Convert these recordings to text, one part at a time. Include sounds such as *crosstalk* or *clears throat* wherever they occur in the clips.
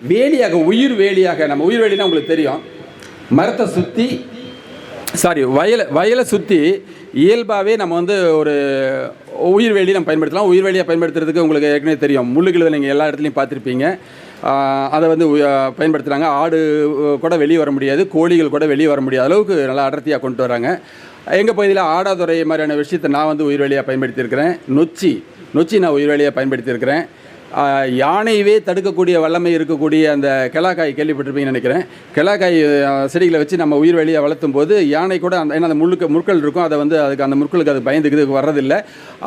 வேலியாக உயிர் வேலியாக நம்ம உயிர் வேலினா உங்களுக்கு தெரியும். மரத்தை சுற்றி சாரி வயலை வயலை சுற்றி இயல்பாகவே நம்ம வந்து ஒரு உயிர் வேலி நம்ம பயன்படுத்தலாம். உயிர் வேலியாக பயன்படுத்துறதுக்கு உங்களுக்கு ஏற்கனவே தெரியும். முள்ளுகளை நீங்கள் எல்லா இடத்துலையும் பார்த்துருப்பீங்க. அதை வந்து பயன்படுத்துகிறாங்க ஆடு கூட வெளியே வர முடியாது. கோழிகள் கூட வெளியே வர முடியாத அளவுக்கு நல்லா அடர்த்தியாக கொண்டு வராங்க. எங்கள் பகுதியில் ஆடாதுறை மாதிரியான விஷயத்தை நான் வந்து உயிர் வேலியாக பயன்படுத்தியிருக்கிறேன். நொச்சி நொச்சி நான் உயிர் வேலியாக பயன்படுத்தியிருக்கிறேன். யானையவே தடுக்கக்கூடிய வல்லமை இருக்கக்கூடிய அந்த கிளாக்காய் கேள்விப்பட்டிருப்பீங்கன்னு நினைக்கிறேன். கிளாக்காய் செடிகளை வச்சு நம்ம உயிர் வழியாக வளர்த்தும் போது யானை கூட அந்த ஏன்னா அந்த முள்ளுக்கு முற்கள் இருக்கும். அதை வந்து அதுக்கு அந்த முற்களுக்கு அது பயந்துக்குது வர்றதில்லை.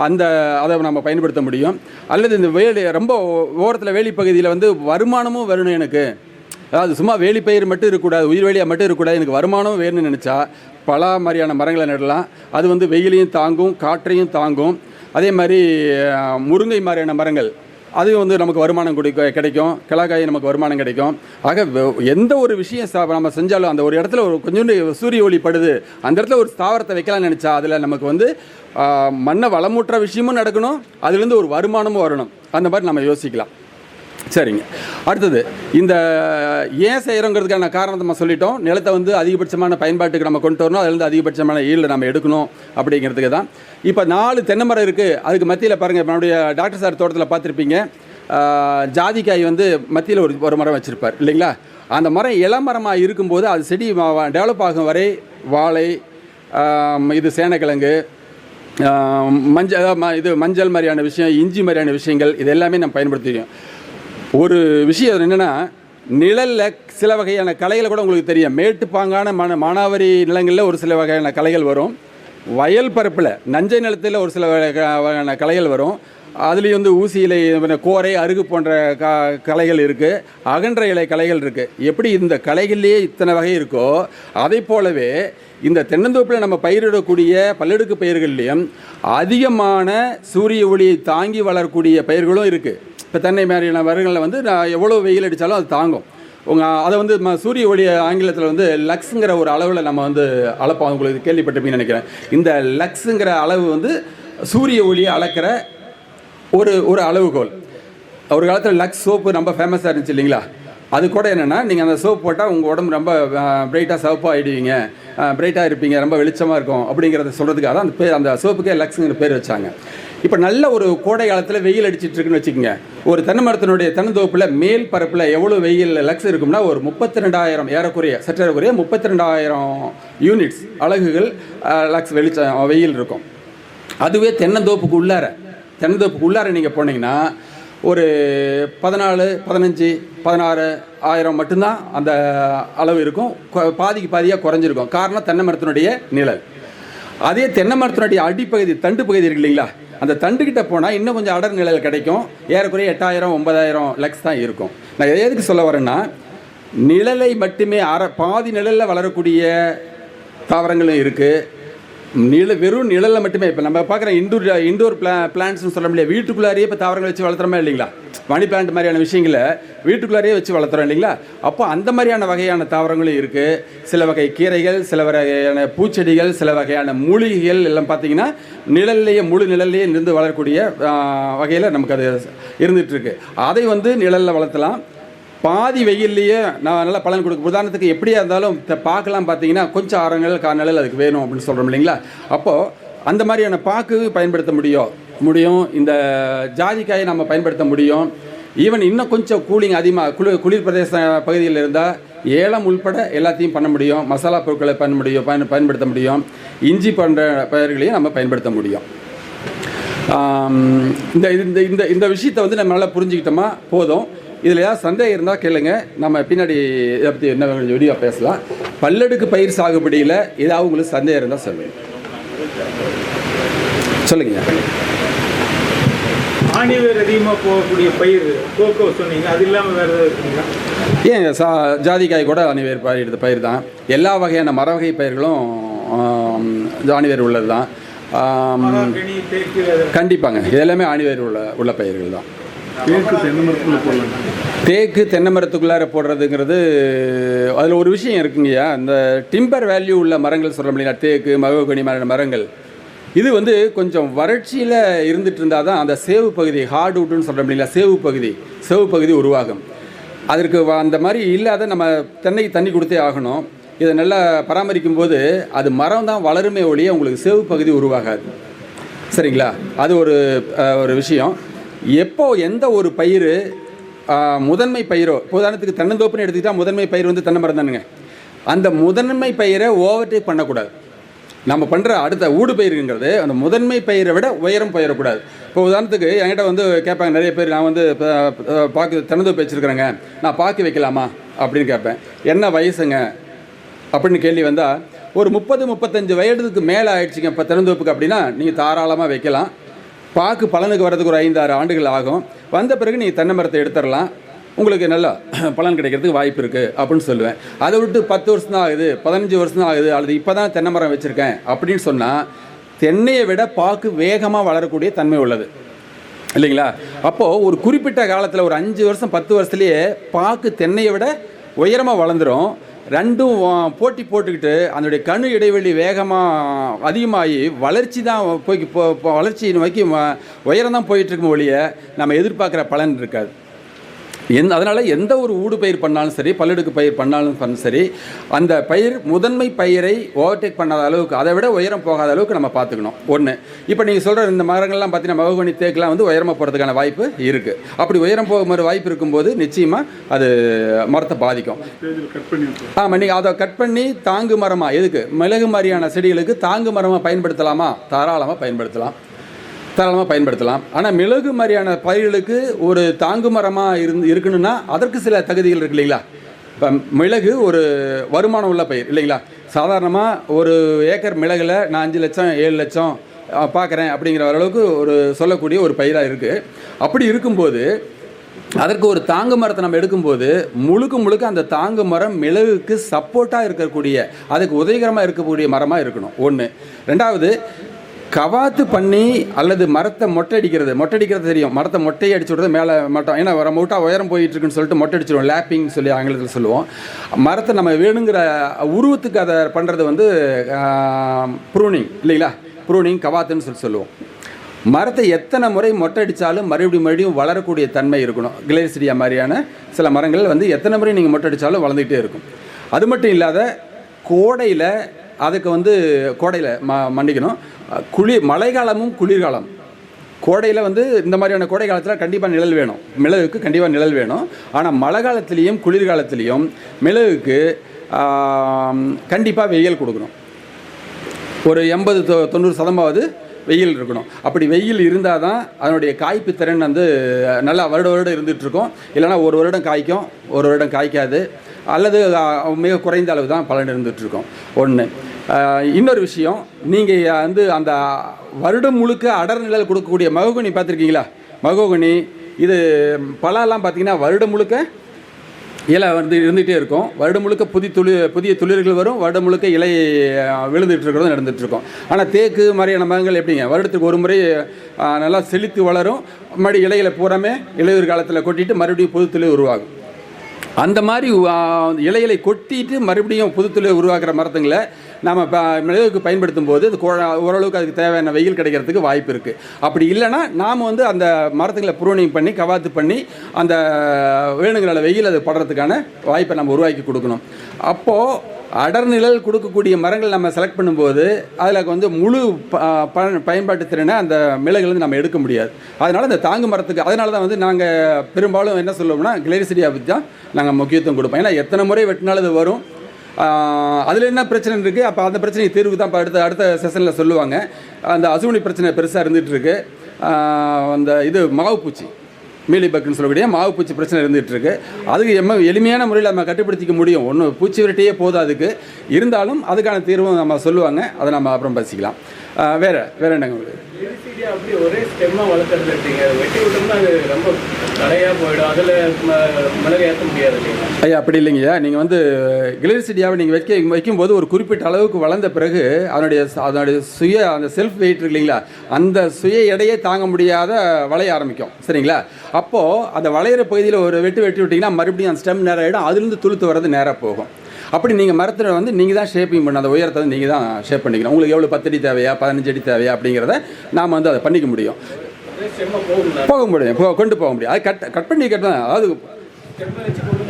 அந்த அதை நம்ம பயன்படுத்த முடியும். அல்லது இந்த வேலி ரொம்ப ஓரத்தில் வேலி பகுதியில் வந்து வருமானமும் வரணும் எனக்கு. அதாவது சும்மா வேலிப்பயிர் மட்டும் இருக்கக்கூடாது உயிர் வேலியாக மட்டும் இருக்கக்கூடாது எனக்கு வருமானம் வேணும்னு நினச்சா பலா மாதிரியான மரங்களை நடலாம். அது வந்து வெயிலையும் தாங்கும் காற்றையும் தாங்கும். அதே மாதிரி முருங்கை மாதிரியான மரங்கள். அது வந்து நமக்கு வருமானம் கொடுக்க கிடைக்கும். கிழக்காய் நமக்கு வருமானம் கிடைக்கும். ஆக வெ- எந்த ஒரு விஷயம் சா- நம்ம செஞ்சாலும் அந்த ஒரு இடத்துல ஒரு கொஞ்சோண்டு சூரிய ஒளி படுது அந்த இடத்துல ஒரு ஸ்தாவரத்தை வைக்கலாம்னு நினச்சா அதில் நமக்கு வந்து மண்ணை வளமூட்டுற விஷயமும் நடக்கணும். அதுலேருந்து ஒரு வருமானமும் வரணும். அந்த மாதிரி நம்ம யோசிக்கலாம். சரிங்க. அடுத்தது இந்த ஏன் செய்கிறோங்கிறதுக்கான காரணத்தை நம்ம சொல்லிட்டோம். நிலத்தை வந்து அதிகபட்சமான பயன்பாட்டுக்கு நம்ம கொண்டு வரணும். அதுலேருந்து அதிகபட்சமான ஈல்டு நம்ம எடுக்கணும் அப்படிங்கிறதுக்கு தான். இப்போ நாலு தென்னை மரம் இருக்குது அதுக்கு மத்தியில் பாருங்கள் என்னுடைய டாக்டர் சார் தோட்டத்தில் பார்த்துருப்பீங்க. ஜாதிக்காய் வந்து மத்தியில் ஒரு ஒரு மரம் வச்சுருப்பார் இல்லைங்களா? அந்த மரம் இளமரமாக இருக்கும்போது அது செடி டெவலப் ஆகும் வரை வாழை இது சேனக்கிழங்கு மஞ்சள் ம- இது மஞ்சள் மாதிரியான விஷயம் இஞ்சி மாதிரியான விஷயங்கள் இது எல்லாமே நம்ம பயன்படுத்திக்கிறோம் ஒரு விஷயம் என்னென்னா நிழலில் சில வகையான கலைகள் கூட உங்களுக்கு தெரியும். மேட்டுப்பாங்கான மன மானாவரி நிலங்களில் ஒரு சில வகையான கலைகள் வரும். வயல் பரப்பில் நஞ்சை நிலத்தில் ஒரு சில வகை- வகையான கலைகள் வரும். அதுலேயும் வந்து ஊசி இலை கோரை அருகு போன்ற க கலைகள் இருக்குது அகன்ற இலை கலைகள் இருக்குது எப்படி இந்த கலைகள்லேயே இத்தனை வகை இருக்கோ அதை போலவே இந்த தென்னந்தோப்பில் நம்ம பயிரிடக்கூடிய பல்லடுக்கு பயிர்கள்லையும் அதிகமான சூரிய ஒளியை தாங்கி வளரக்கூடிய பயிர்களும் இருக்குது இப்போ தென்னை மாதிரியான மரங்களில் வந்து நான் எவ்வளோ வெயில் அடித்தாலும் அது தாங்கும். உங்கள் அதை வந்து ம சூரிய ஒளி ஆங்கிலத்தில் வந்து லக்ஸுங்கிற ஒரு அளவில் நம்ம வந்து அளப்போம். உங்களுக்கு கேள்விப்பட்டிருப்பீங்கன்னு நினைக்கிறேன். இந்த லக்ஸுங்கிற அளவு வந்து சூரிய ஒளியை அளக்கிற ஒரு ஒரு அளவுகோல். ஒரு காலத்தில் லக்ஸ் சோப்பு ரொம்ப ஃபேமஸாக இருந்துச்சு இல்லைங்களா? அது கூட என்னென்னா நீங்கள் அந்த சோப் போட்டால் உங்கள் உடம்பு ரொம்ப பிரைட்டாக சிவப்பாக ஆகிடுவீங்க பிரைட்டாக இருப்பீங்க ரொம்ப வெளிச்சமாக இருக்கும் அப்படிங்கிறத சொல்கிறதுக்காக தான் அந்த பேர் அந்த சோப்புக்கே லக்ஸுங்கிற பேர் வச்சாங்க. இப்போ நல்ல ஒரு கோடை காலத்தில் வெயில் அடிச்சிட்டு இருக்குன்னு வச்சுக்கோங்க. ஒரு தென்னை மரத்தினுடைய தென்னந்தோப்பில் மேல் பரப்பில் எவ்வளோ வெயில் லக்ஸ் இருக்கும்னா ஒரு முப்பத்தி ரெண்டாயிரம் ஏறக்குறைய சற்றேறக்குறைய முப்பத்தி ரெண்டாயிரம் யூனிட்ஸ் அலகுகள் லக்ஸ் வெளிச்சம் வெயில் இருக்கும். அதுவே தென்னந்தோப்புக்கு உள்ளார தென்னந்தோப்புக்கு உள்ளார நீங்கள் போனீங்கன்னா ஒரு பதினாலு பதினஞ்சு பதினாறு ஆயிரம் மட்டும்தான் அந்த அளவு இருக்கும். பாதிக்கு பாதியாக குறைஞ்சிருக்கும். காரணம் தென்னை மரத்தினுடைய நிழல். அதே தென்னை மரத்தினுடைய அடிப்பகுதி தண்டு பகுதி இருக்கு இல்லைங்களா? அந்த தண்டுக்கிட்ட போனால் இன்னும் கொஞ்சம் அடர் நிழல் கிடைக்கும். ஏறக்குறைய எட்டாயிரம் ஒன்பதாயிரம் லக்ஸ் தான் இருக்கும். நான் எதுக்கு சொல்ல வரேன்னா நிழலை மட்டுமே அற பாதி நிழலில் வளரக்கூடிய தாவரங்களும் இருக்குது நிழ வெறும் நிழலில் மட்டுமே. இப்போ நம்ம பார்க்குற இண்டோர் இண்டோர் பிளா பிளான்ட்ஸ்னு சொல்ல முடியாது வீட்டுக்குள்ளாரியே இப்போ தாவரங்கள் வச்சு வளர்த்துறோமா இல்லைங்களா? மணி பிளான்ட் மாதிரியான விஷயங்களை வீட்டுக்குள்ளாரியே வச்சு வளர்த்துறோம் இல்லைங்களா? அப்போ அந்த மாதிரியான வகையான தாவரங்களும் இருக்குது சில வகை கீரைகள் சில வகையான பூச்செடிகள் சில வகையான மூலிகைகள் எல்லாம் பார்த்தீங்கன்னா நிழல்லையே முழு நிழல்லையே இருந்து வளரக்கூடிய வகையில் நமக்கு அது இருந்துகிட்ருக்கு அதை வந்து நிழலில் வளர்த்தலாம். பாதி வெயில்லையே நான் நல்லா பலன் கொடுக்க உதாரணத்துக்கு எப்படியா இருந்தாலும் பார்க்கலாம் பார்த்தீங்கன்னா கொஞ்சம் ஆரங்கள் கார்நிழல் அதுக்கு வேணும் அப்படின்னு சொல்கிறோம் இல்லைங்களா? அப்போது அந்த மாதிரியான பாக்கு பயன்படுத்த முடியும். முடியும். இந்த ஜாதிக்காயை நம்ம பயன்படுத்த முடியும். ஈவன் இன்னும் கொஞ்சம் கூலிங் அதிகமாக குளிர் குளிர் பிரதேச பகுதியில் இருந்தால் ஏலம் உள்பட எல்லாத்தையும் பண்ண முடியும். மசாலா பொருட்களை பண்ண முடியும். பயன் பயன்படுத்த முடியும். இஞ்சி போன்ற பயிர்களையும் நம்ம பயன்படுத்த முடியும். இந்த இந்த இந்த இந்த விஷயத்தை வந்து நம்ம நல்லா புரிஞ்சுக்கிட்டோமா? போதும். இதில் ஏதாவது சந்தேகம் இருந்தால் கேளுங்க. நம்ம பின்னாடி இதை பற்றி என்ன கொஞ்சம் வீடியோ பேசலாம். பல்லடுக்கு பயிர் சாகுபடியில் ஏதாவது உங்களுக்கு சந்தேகம் இருந்தால் சொல்லுங்க. சொல்லுங்க. ஆணிவேர் அதிகமாக போகக்கூடிய பயிர் கோகோ சொன்னீங்க. அது இல்லாமல் வேறு ஏதாவது ஏன் சா ஜாதிக்காய் கூட அணிவேர் பயிர் பயிர் தான். எல்லா வகையான மர வகை பயிர்களும் ஆணிவேர் உள்ளது தான் கண்டிப்பாங்க. இது எல்லாமே ஆணிவேர் உள்ள உள்ள பயிர்கள் தான். தேக்கு தென்னை மரத்தில் போடலாம் தேக்கு தென்னை மரத்துக்குள்ளார போடுறதுங்கிறது அதில் ஒரு விஷயம் இருக்குங்கய்யா இந்த டிம்பர் வேல்யூ உள்ள மரங்கள் சொல்கிறோம் இல்லைங்களா? தேக்கு மகோகனி மாதிரியான மரங்கள். இது வந்து கொஞ்சம் வறட்சியில் இருந்துட்டு இருந்தால் தான் அந்த சேவு பகுதி ஹார்ட்வுட்னு சொல்ல சொல்கிறோம் இல்லைங்களா? சேவு பகுதி சேவு பகுதி உருவாகும். அதற்கு வ- அந்த மாதிரி இல்லாத நம்ம தென்னைக்கு தண்ணி கொடுத்தே ஆகணும். இதை நல்லா பராமரிக்கும் போது அது மரம் தான் வளருமே ஒழிய உங்களுக்கு சேவு பகுதி உருவாகாது. சரிங்களா? அது ஒரு ஒரு விஷயம். எப்போ எந்த ஒரு பயிர் முதன்மை பயிரோ உதாரணத்துக்கு தென்னந்தோப்புன்னு எடுத்துக்கிட்டால் முதன்மை பயிர் வந்து தென்னை மரம் தானுங்க. அந்த முதன்மை பயிரை ஓவர்டேக் பண்ணக்கூடாது. நம்ம பண்ணுற அடுத்த ஊடு பயிருங்கிறது அந்த முதன்மை பயிரை விட உயரம் பயிரக்கூடாது. இப்போ உதாரணத்துக்கு என்கிட்ட வந்து கேட்பாங்க நிறைய பேர் நான் வந்து பாக்கு தென்னந்தோப்பு வச்சுருக்கிறேங்க. நான் பாக்கு வைக்கலாமா? அப்படின்னு கேட்பேன். என்ன வயசுங்க? அப்படின்னு கேள்வி வந்தால் ஒரு முப்பது முப்பத்தஞ்சு வயதுக்கு மேலே ஆயிடுச்சுங்க இப்போ திறந்தோப்புக்கு அப்படின்னா நீங்கள் தாராளமாக வைக்கலாம். பாக்கு பலனுக்கு வர்றதுக்கு ஒரு ஐந்தாறு ஆண்டுகள் ஆகும். வந்த பிறகு நீங்கள் தென்னை மரத்தை எடுத்துடலாம். உங்களுக்கு நல்லா *clears throat* பலன் கிடைக்கிறதுக்கு வாய்ப்பு இருக்குது அப்படின்னு சொல்லுவேன். அதை விட்டு பத்து வருஷம் தான் ஆகுது பதினஞ்சு வருஷம் தான் ஆகுது அல்லது இப்போ தான் தென்னை மரம் வச்சுருக்கேன் அப்படின்னு சொன்னால் தென்னையை விட பாக்கு வேகமாக வளரக்கூடிய தன்மை உள்ளது. இல்லைங்களா? அப்போது ஒரு குறிப்பிட்ட காலத்தில் ஒரு அஞ்சு வருஷம் பத்து வருஷத்துலேயே பாக்கு தென்னையை விட உயரமாக வளர்ந்துடும் ரெண்டும் போட்டி போட்டுக்கிட்டு அதனுடைய கணு இடைவெளி வேகமாக அதிகமாகி வளர்ச்சி தான் போய் போ- வளர்ச்சி நோக்கி வ- உயரம் தான் போயிட்டுருக்கும் ஒழிய நம்ம எதிர்பார்க்குற பலன் இருக்காது. எந் அதனால் எந்த ஒரு ஊடு பயிர் பண்ணாலும் சரி பல்லடுக்கு பயிர் பண்ணாலும் சரி அந்த பயிர் முதன்மை பயிரை ஓவர்டேக் பண்ணாத அளவுக்கு அதை விட உயரம் போகாத அளவுக்கு நம்ம பார்த்துக்கணும். ஒன்று இப்போ நீங்கள் சொல்கிற இந்த மரங்கள்லாம் பார்த்தீங்கன்னா மகோகனி தேக்கெலாம் வந்து உயரமாக போகிறதுக்கான வாய்ப்பு இருக்குது அப்படி உயரம் போக மாதிரி வாய்ப்பு இருக்கும்போது நிச்சயமாக அது மரத்தை பாதிக்கும். ஆமாம் நீங்கள் அதை கட் பண்ணி தாங்கு மரமாக எதுக்கு? மிளகு மாதிரியான செடிகளுக்கு தாங்கு மரமாக பயன்படுத்தலாமா? தாராளமாக பயன்படுத்தலாம். தாராளமாக பயன்படுத்தலாம். ஆனால் மிளகு மாதிரியான பயிர்களுக்கு ஒரு தாங்கு மரமாக இருந்து இருக்கணும்னா அதற்கு சில தகுதிகள் இருக்கு இல்லைங்களா? இப்போ மிளகு ஒரு வருமானம் உள்ள பயிர் இல்லைங்களா? சாதாரணமாக ஒரு ஏக்கர் மிளகில் நான் அஞ்சு லட்சம் ஏழு லட்சம் பார்க்குறேன் அப்படிங்கிற அளவுக்கு ஒரு சொல்லக்கூடிய ஒரு பயிராக இருக்குது அப்படி இருக்கும்போது அதற்கு ஒரு தாங்கு மரத்தை நம்ம எடுக்கும்போது முழுக்க முழுக்க அந்த தாங்கு மரம் மிளகுக்கு சப்போர்ட்டாக இருக்கக்கூடிய அதுக்கு உதவிகரமாக இருக்கக்கூடிய மரமாக இருக்கணும். ஒன்று ரெண்டாவது கவாத்து பண்ணி அல்லது மரத்தை மொட்டை அடிக்கிறது மொட்டை அடிக்கிறது தெரியும். மரத்தை மொட்டையை அடிச்சு விடுறது மேலே மட்டும். ஏன்னா நம்ம விட்டா உயரம் போயிட்டுருக்குன்னு சொல்லிட்டு மொட்டை அடிச்சிடுவோம் லேப்பிங் சொல்லி ஆங்கிலத்தில் சொல்லுவோம். மரத்தை நம்ம வேணுங்கிற உருவத்துக்கு அதை பண்ணுறது வந்து ப்ரூனிங் இல்லைங்களா? ப்ரூனிங் கவாத்துன்னு சொல்லி சொல்லுவோம். மரத்தை எத்தனை முறை மொட்டை அடித்தாலும் மறுபடியும் மறுபடியும் வளரக்கூடிய தன்மை இருக்கணும். கிளேசிடியா மாதிரியான சில மரங்கள் வந்து எத்தனை முறை நீங்கள் மொட்டை அடித்தாலும் வளர்ந்துக்கிட்டே இருக்கும். அது மட்டும் இல்லாத கோடையில் அதுக்கு வந்து கோடையில் ம மன்னிக்கணும் குளிர் மழைக்காலமும் குளிர்காலம். கோடையில் வந்து இந்த மாதிரியான கோடை காலத்தில் கண்டிப்பாக நிழல் வேணும். மிளகுக்கு கண்டிப்பாக நிழல் வேணும். ஆனால் மழை காலத்துலேயும் குளிர்காலத்துலேயும் மிளகுக்கு கண்டிப்பாக வெயில் கொடுக்கணும். ஒரு எண்பது தொ தொண்ணூறு சதமாவது வெயில் இருக்கணும். அப்படி வெயில் இருந்தால் தான் அதனுடைய காய்ப்பு திறன் வந்து நல்லா வருட வருடம் இருந்துகிட்ருக்கும் இல்லைனா இல்லைன்னா ஒரு வருடம் காய்க்கும் ஒரு வருடம் காய்க்காது. அல்லது மிக குறைந்த அளவு தான் பலன் இருந்துகிட்ருக்கும் ஒன்று இன்னொரு விஷயம். நீங்கள் வந்து அந்த வருடம் முழுக்க அடர் நிழல் கொடுக்கக்கூடிய மகோகனி பார்த்துருக்கீங்களா? மகோகனி இது பழம்லாம் பார்த்தீங்கன்னா வருடம் முழுக்க இலை வந்து இருந்துகிட்டே இருக்கும். வருடம் முழுக்க புதிய துளி புதிய துளிர்கள் வரும். வருடம் முழுக்க இலை விழுந்துட்டு இருக்கிறதும் நடந்துகிட்ருக்கும் ஆனால் தேக்கு மாதிரியான மரங்கள் எப்படிங்க? வருடத்துக்கு ஒரு முறை நல்லா செழித்து வளரும். மறுபடியும் இலைகளை பூராமே இலையுதிர் காலத்தில் கொட்டிட்டு மறுபடியும் புது துளி உருவாகும். அந்த மாதிரி இலைகளை கொட்டிட்டு மறுபடியும் புது துளிர் உருவாக்குற மரத்துங்களை நம்ம ப மிளகுக்கு பயன்படுத்தும் போது அது கோ- ஓரளவுக்கு அதுக்கு தேவையான வெயில் கிடைக்கிறதுக்கு வாய்ப்பு இருக்குது அப்படி இல்லைன்னா நாம் வந்து அந்த மரத்துங்களை புரோனிங் பண்ணி கவாத்து பண்ணி அந்த வேணுங்கிற வெயில் அது படுறதுக்கான வாய்ப்பை நம்ம உருவாக்கி கொடுக்கணும். அப்போது அடர்நிழல் கொடுக்கக்கூடிய மரங்கள் நம்ம செலக்ட் பண்ணும்போது அதில் வந்து முழு ப- பயன்பாட்டு திறனை அந்த மிளகுலேருந்து நம்ம எடுக்க முடியாது. அதனால் இந்த தாங்கு மரத்துக்கு அதனால தான் வந்து நாங்கள் பெரும்பாலும் என்ன சொல்லுவோம்னா கிளேரிசிடியா பற்றி தான் நாங்கள் முக்கியத்துவம் கொடுப்போம். ஏன்னா எத்தனை முறை வெட்டினாலும் அது வரும். அதில் என்ன பிரச்சனை இருக்குது அப்போ அந்த பிரச்சனையை தீர்வு தான் இப்போ அடுத்த அடுத்த செஷனில் சொல்லுவாங்க. அந்த அசுவனி பிரச்சனை பெருசாக இருந்துகிட்ருக்கு அந்த இது மாவு பூச்சி மீலிபக்குன்னு சொல்லக்கூடிய மாவு பூச்சி பிரச்சனை இருந்துகிட்டு இருக்கு. அதுக்கு எம்ம எளிமையான முறையில் நம்ம கட்டுப்படுத்திக்க முடியும். ஒன்று பூச்சி விரட்டியே போதும் அதுக்கு இருந்தாலும் அதுக்கான தீர்வும் நம்ம சொல்லுவாங்க. அதை நம்ம அப்புறம் பேசிக்கலாம். வேற வேற என்னங்க அப்படி ஒரே ஸ்டெம்மா வளர்த்துறது இல்லைங்க. வெட்டி விட்டோம்னா அது ரொம்ப கடையாக போயிடும். அதில் மிளகு ஏற்ற முடியாது ஐயா அப்படி இல்லைங்கய்யா நீங்கள் வந்து கிளரிசிட்டியாவை நீங்கள் வைக்க வைக்கும்போது ஒரு குறிப்பிட்ட அளவுக்கு வளர்ந்த பிறகு அதனுடைய அதனுடைய சுய அந்த செல்ஃப் வெயிட் இல்லைங்களா? அந்த சுய எடையை தாங்க முடியாத வளைய ஆரம்பிக்கும். சரிங்களா? அப்போது அந்த வளையிற பகுதியில் ஒரு வெட்டு வெட்டி விட்டிங்கன்னா மறுபடியும் அந்த ஸ்டெம் நேரம் ஆகிடும் அதுலேருந்து துளுத்து வர்றது நேராக போகும். அப்படி நீங்கள் மரத்தில் வந்து நீங்கள் தான் ஷேப்பிங் பண்ண அந்த உயரத்தை நீங்கள் தான் ஷேப் பண்ணிக்கணும். உங்களுக்கு எவ்வளோ பத்து அடி தேவையா பதினஞ்சு அடி தேவையா அப்படிங்கிறத நாம் வந்து அதை பண்ணிக்க முடியும். போக முடியும். போ- கொண்டு போக முடியும். அது கட் கட் பண்ணி கட்டணும் அதாவது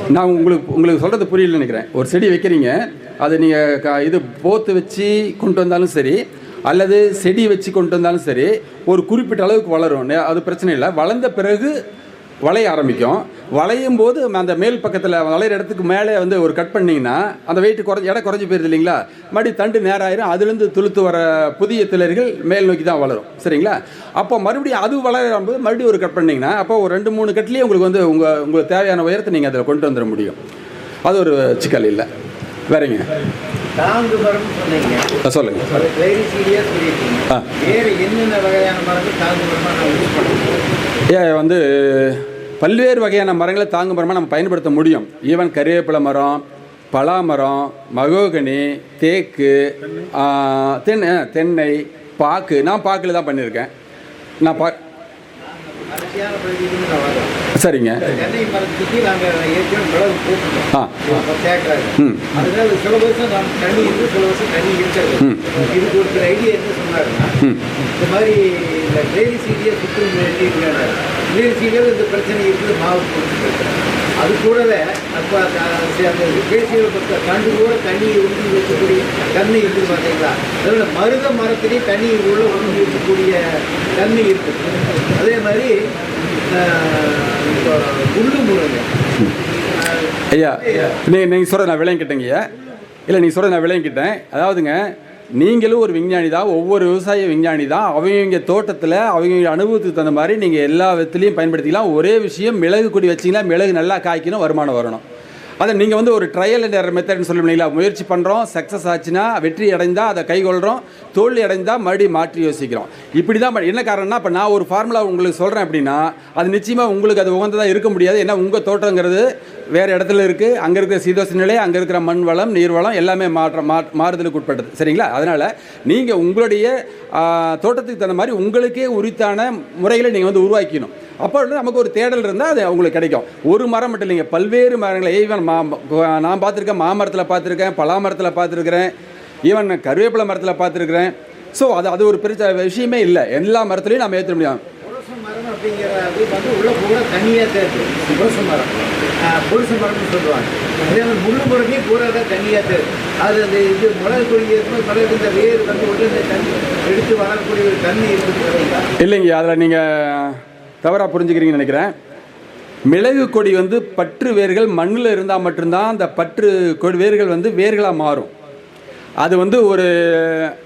நான் உங்களுக்கு உங்களுக்கு சொல்கிறது புரியல நினைக்கிறேன். ஒரு செடி வைக்கிறீங்க அது நீங்கள் க இது போத்து வச்சு கொண்டு வந்தாலும் சரி அல்லது செடி வச்சு கொண்டு வந்தாலும் சரி ஒரு குறிப்பிட்ட அளவுக்கு வளரும். அது பிரச்சனை இல்லை. வளர்ந்த பிறகு வளைய ஆரம்பிக்கும். வளையும் போது அந்த மேல் பக்கத்தில் வளையிற இடத்துக்கு மேலே வந்து ஒரு கட் பண்ணிங்கன்னா அந்த வெயிட் குறைஞ்சி இடம் குறைஞ்சி போயிருது இல்லைங்களா? மறுபடியும் தண்டு நேராயிரும். அதுலேருந்து துளுத்து வர புதிய திளர்கள் மேல் நோக்கி தான் வளரும். சரிங்களா? அப்போ மறுபடியும் அது வளரும்போது மறுபடியும் ஒரு கட் பண்ணிங்கன்னா அப்போ ஒரு ரெண்டு மூணு கட்லேயே உங்களுக்கு வந்து உங்கள் உங்களுக்கு தேவையான உயரத்தை நீங்கள் அதில் கொண்டு வந்துட முடியும். அது ஒரு சிக்கல் இல்லை. வேறங்க. சொல்லுங்க. ஆ. வேறு என்னென்ன வகையான மரங்கள் வந்து பல்வேறு வகையான மரங்களை தாங்கும் மரமாக நம்ம பயன்படுத்த முடியும். ஈவன் கறிவேப்பிலை மரம் பலா மரம் மகோகனி தேக்கு தென்னை தென்னை பாக்கு. நான் பாக்கில் தான் பண்ணியிருக்கேன். நான் பா சரிங்க. ஆ. ம். இந்த மாதிரி இந்த டெய்லி சீரியல் சுத்தம் வேண்டியிருக்காங்க டெய்லி சீரியல் இந்த பிரச்சனை இருக்குது மாவு அது கூடவே அப்போ அந்த பேசிய கண்டு கூட தண்ணி உருகி வைக்கக்கூடிய தண்ணி இருக்குது பார்த்தீங்களா அதில் மருத மரத்துலேயும் தண்ணி உள்ள உருகி வைக்கக்கூடிய தண்ணி இருக்குது. அதே மாதிரி ஐயா நீ நீங்கள் சொல்கிற நான் விளங்கிட்டேங்க ஐயா. இல்லை நீங்கள் சொல்கிற நான் விளங்கிட்டேன். அதாவதுங்க நீங்களும் ஒரு விஞ்ஞானி தான் ஒவ்வொரு விவசாய விஞ்ஞானி தான். அவங்க தோட்டத்தில் அவங்க அனுபவத்துக்கு தகுந்த மாதிரி நீங்கள் எல்லா விதத்துலையும் பயன்படுத்திக்கலாம். ஒரே விஷயம் மிளகு கொடி வச்சிங்கன்னா மிளகு நல்லா காய்க்கணும் வருமானம் வரணும். அதை நீங்கள் வந்து ஒரு ட்ரையல் அண்ட் எரர் மெத்தட்னு சொல்லுவீங்களா முயற்சி பண்ணுறோம் சக்ஸஸ் ஆச்சுன்னா வெற்றி அடைந்தால் அதை கைகொள்கிறோம் தோல்வி அடைந்தால் மறுபடியும் மாற்றி யோசிக்கிறோம். இப்படி தான் என்ன காரணம்னா இப்போ நான் ஒரு ஃபார்முலா உங்களுக்கு சொல்கிறேன் அப்படின்னா அது நிச்சயமாக உங்களுக்கு அது உகந்ததாக இருக்க முடியாது. ஏன்னா உங்கள் தோட்டங்கிறது வேறு இடத்துல இருக்குது அங்கே இருக்கிற சீதோஷ நிலை அங்கே இருக்கிற மண் வளம் நீர் வளம் எல்லாமே மாற்ற மா மாறுதலுக்கு உட்பட்டது. சரிங்களா? அதனால் நீங்கள் உங்களுடைய தோட்டத்துக்கு தகுந்த மாதிரி உங்களுக்கே உரித்தான முறைகளை நீங்கள் வந்து உருவாக்கணும் அப்போ வந்து நமக்கு ஒரு தேடல் இருந்தால் அது உங்களுக்கு கிடைக்கும். ஒரு மரம் மட்டும் இல்லைங்க பல்வேறு மரங்களை ஈவன் மா நான் பார்த்துருக்கேன் மாமரத்தில் பார்த்துருக்கேன் பலா மரத்தில் பார்த்துருக்கிறேன் ஈவன் கருவேப்பிலை மரத்தில் பார்த்துருக்கிறேன். ஸோ அது அது ஒரு பெரிய விஷயமே இல்லை. எல்லா மரத்துலையும் நம்ம ஏற்ற முடியும். அப்படிங்கிற வந்து உள்ள பூரா தனியாக புரச மரம். புருஷ மரம்னு சொல்லுவாங்க. அதே மாதிரி முள்ளு பூரா தான் தனியாக தேர்வு. அது அந்த இது மிளகு கொடி இருக்கும்போது மிளகு இந்த வேர் வந்து உள்ள இந்த தண்ணி எடுத்து வரக்கூடிய ஒரு தண்ணி இருக்குது பார்த்தீங்களா இல்லைங்க அதில் நீங்கள் தவறாக புரிஞ்சுக்கிறீங்கன்னு நினைக்கிறேன். மிளகு கொடி வந்து பற்று வேர்கள் மண்ணில் இருந்தால் மட்டும்தான் அந்த பற்று கொடி வேர்கள் வந்து வேர்களாக மாறும். அது வந்து ஒரு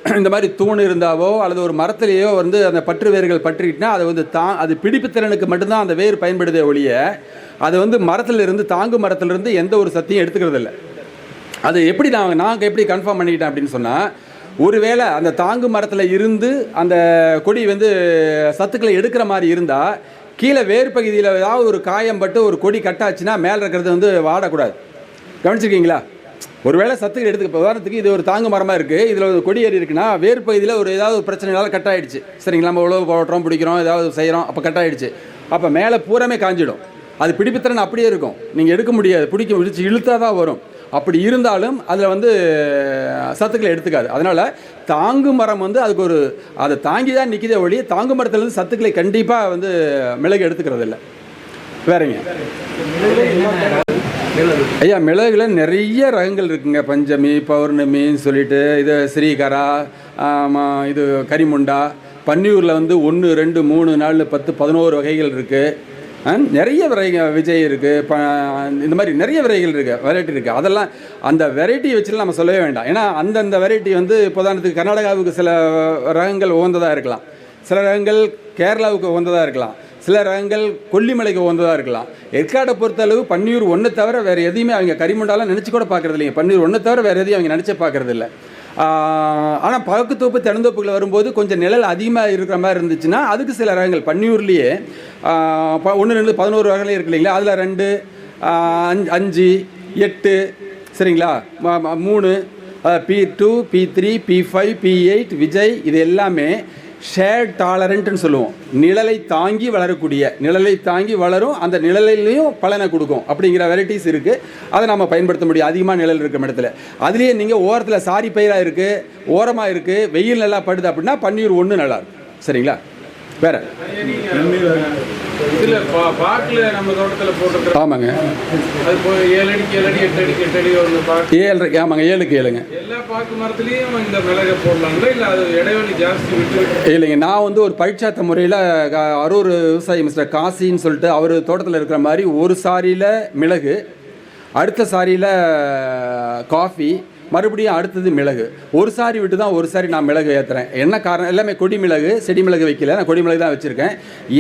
*clears throat* இந்த மாதிரி தூண் இருந்தாவோ அல்லது ஒரு மரத்துலேயோ வந்து அந்த பற்று வேர்கள் பற்றிக்கிட்டுனா அது வந்து தா அது பிடிப்பு திறனுக்கு மட்டும்தான் அந்த வேர் பயன்படுதே ஒழிய அது வந்து மரத்துலேருந்து தாங்கு மரத்துலேருந்து எந்த ஒரு சத்தியும் எடுத்துக்கிறது இல்லை அது எப்படி நான் நாங்கள் எப்படி கன்ஃபார்ம் பண்ணிக்கிட்டேன் அப்படின்னு சொன்னால் ஒருவேளை அந்த தாங்கு மரத்தில் இருந்து அந்த கொடி வந்து சத்துக்களை எடுக்கிற மாதிரி இருந்தால் கீழே வேர் பகுதியில் ஏதாவது ஒரு காயம் பட்டு ஒரு கொடி கட்டாச்சுன்னா மேலே இருக்கிறது வந்து வாடக்கூடாது. கவனிச்சிருக்கீங்களா? ஒருவேளை சத்துக்கள் எடுத்துக்க உதாரணத்துக்கு இது ஒரு தாங்கு மரமாக இருக்குது இதில் ஒரு கொடி ஏறி இருக்குன்னா வேறு பகுதியில் ஒரு ஏதாவது ஒரு பிரச்சனைனால கட்டாயிடுச்சு. சரிங்களா நம்ம உழவு போடுறோம் பிடிக்கிறோம் ஏதாவது செய்கிறோம் அப்போ கட் ஆயிடுச்சு அப்போ மேலே பூராமே காஞ்சிடும். அது பிடிப்புத்திறன் அப்படியே இருக்கும். நீங்கள் எடுக்க முடியாது. பிடிக்க பிடிச்சி இழுத்தா தான் வரும். அப்படி இருந்தாலும் அதில் வந்து சத்துக்களை எடுத்துக்காது. அதனால் தாங்கு மரம் வந்து அதுக்கு ஒரு அதை தாங்கி தான் நிற்கிதே ஒழி தாங்கு மரத்துலேருந்து சத்துக்களை கண்டிப்பாக வந்து மிளகு எடுத்துக்கிறது இல்லை. வேறங்க. ஐயா மிளகுல நிறைய ரகங்கள் இருக்குங்க. பஞ்சமி பௌர்ணமின்னு சொல்லிட்டு இது ஸ்ரீகரா இது கரிமுண்டா. பன்னியூரில் வந்து ஒன்று ரெண்டு மூணு நாலு பத்து பதினோரு வகைகள் இருக்குது நிறைய விரை விஜய் இருக்குது இப்போ இந்த மாதிரி நிறைய விரைகள் இருக்குது வெரைட்டி இருக்குது அதெல்லாம் அந்த வெரைட்டியை வச்சுலாம் நம்ம சொல்லவே வேண்டாம். ஏன்னா அந்தந்த வெரைட்டி வந்து உதாரணத்துக்கு கர்நாடகாவுக்கு சில ரகங்கள் உகந்ததாக இருக்கலாம். சில ரகங்கள் கேரளாவுக்கு உகந்ததாக இருக்கலாம். சில ரகங்கள் கொல்லிமலைக்கு உகந்ததாக இருக்கலாம். ஏற்காடை பொறுத்தளவு பன்னீர் ஒன்று தவிர வேறு எதையுமே அவங்க கரிமண்டாலாம் நினச்சி கூட பார்க்குறது இல்லைங்க பன்னீர் ஒன்றை தவிர வேறு எதையும் அவங்க நினச்சி பார்க்குறது இல்லை ஆனால் பழக்குத்தோப்பு தென்னந்தோப்புகள் வரும்போது கொஞ்சம் நிழல் அதிகமாக இருக்கிற மாதிரி இருந்துச்சுன்னா அதுக்கு சில ரகங்கள். பன்னியூர்லேயே ஒன்று ரெண்டு பதினோரு ரகங்களே இருக்கு இல்லைங்களா? அதில் ரெண்டு அஞ்சு எட்டு சரிங்களா? மூணு P two P three P five P eight Vijay இது எல்லாமே ஷேட் டாலரண்ட்னு சொல்லுவோம். நிழலை தாங்கி வளரக்கூடிய நிழலை தாங்கி வளரும் அந்த நிழலையும் பலனை கொடுக்கும் அப்படிங்கிற வெரைட்டிஸ் இருக்குது அதை நம்ம பயன்படுத்த முடியும். அதிகமாக நிழல் இருக்கிற இடத்துல. அதுலேயே நீங்கள் ஓரத்தில் சாரி பயிராக இருக்குது ஓரமாக இருக்குது வெயில் நல்லா படுது அப்படின்னா பன்னீர் ஒன்று நல்லாயிருக்கும் சரிங்களா? வேற? ஆமாங்க. ஏழு ஆமாங்க ஏழுக்கு ஏழுங்க. எல்லா பாக்கு மரத்துலேயும் இந்த மிளகை போடலாங்களா? இல்லை அது இடைவெளி ஜாஸ்தி விட்டு விட்டு இல்லைங்க நான் வந்து ஒரு பரீட்சாத்த முறையில் அரூர் விவசாயி மிஸ்டர் காசின்னு சொல்லிட்டு அவர் தோட்டத்தில் இருக்கிற மாதிரி ஒரு சாரியில் மிளகு அடுத்த சாரியில் காஃபி மறுபடியும் அடுத்தது மிளகு. ஒரு சாரி விட்டு தான் ஒரு சாரி நான் மிளகு ஏற்றுறேன் என்ன காரணம்? எல்லாமே கொடி மிளகு செடி மிளகு வைக்கல. நான் கொடி மிளகு தான் வச்சுருக்கேன்.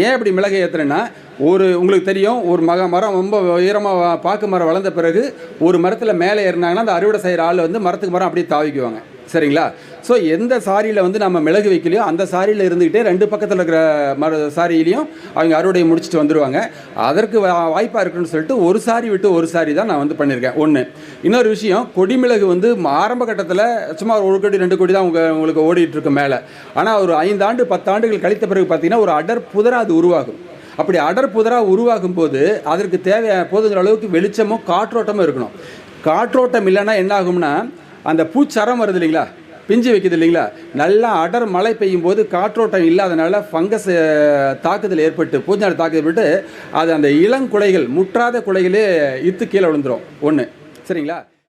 ஏன் அப்படி மிளகு ஏற்றுறேன்னா ஒரு உங்களுக்கு தெரியும் ஒரு மக மரம் ரொம்ப உயரமாக பாக்கு மரம் வளர்ந்த பிறகு ஒரு மரத்தில் மேலே ஏறினாங்கன்னா அந்த அறுவடை செய்கிற ஆள் வந்து மரத்துக்கு மரம் அப்படியே தாவிக்குவாங்க. சரிங்களா? ஸோ எந்த சாரியில் வந்து நம்ம மிளகு வைக்கலையோ அந்த சாரியில் இருந்துக்கிட்டே ரெண்டு பக்கத்தில் இருக்கிற மர சாரியிலையும் அவங்க அறுவடையை முடிச்சுட்டு வந்துடுவாங்க அதற்கு வா- இருக்குன்னு சொல்லிட்டு ஒரு சாரி விட்டு ஒரு சாரி தான் நான் வந்து பண்ணியிருக்கேன் ஒன்று இன்னொரு விஷயம் கொடிமிளகு வந்து ஆரம்ப கட்டத்தில் சும்மா ஒரு கோடி ரெண்டு கோடி தான் உங்கள் உங்களுக்கு ஓடிட்டு இருக்கு மேலே. ஆனால் ஒரு ஐந்தாண்டு பத்தாண்டுகள் கழித்த பிறகு பார்த்தீங்கன்னா ஒரு அடர் புதராக அது உருவாகும். அப்படி அடர் புதராக உருவாகும் போது அதற்கு தேவை போதுங்கிற அளவுக்கு வெளிச்சமும் காற்றோட்டமும் இருக்கணும். காற்றோட்டம் இல்லைன்னா என்ன ஆகும்னா அந்த பூச்சரம் வருது இல்லைங்களா? பிஞ்சு வைக்குது இல்லைங்களா? நல்லா அடர் மழை பெய்யும் போது காற்றோட்டம் இல்லாதனால ஃபங்கஸ் தாக்குதல் ஏற்பட்டு பூஞ்சாடு தாக்குதல் ஏற்பட்டு அது அந்த இளங்குலைகள் முற்றாத குலைகளே இத்து கீழே விழுந்துரும். ஒன்று சரிங்களா?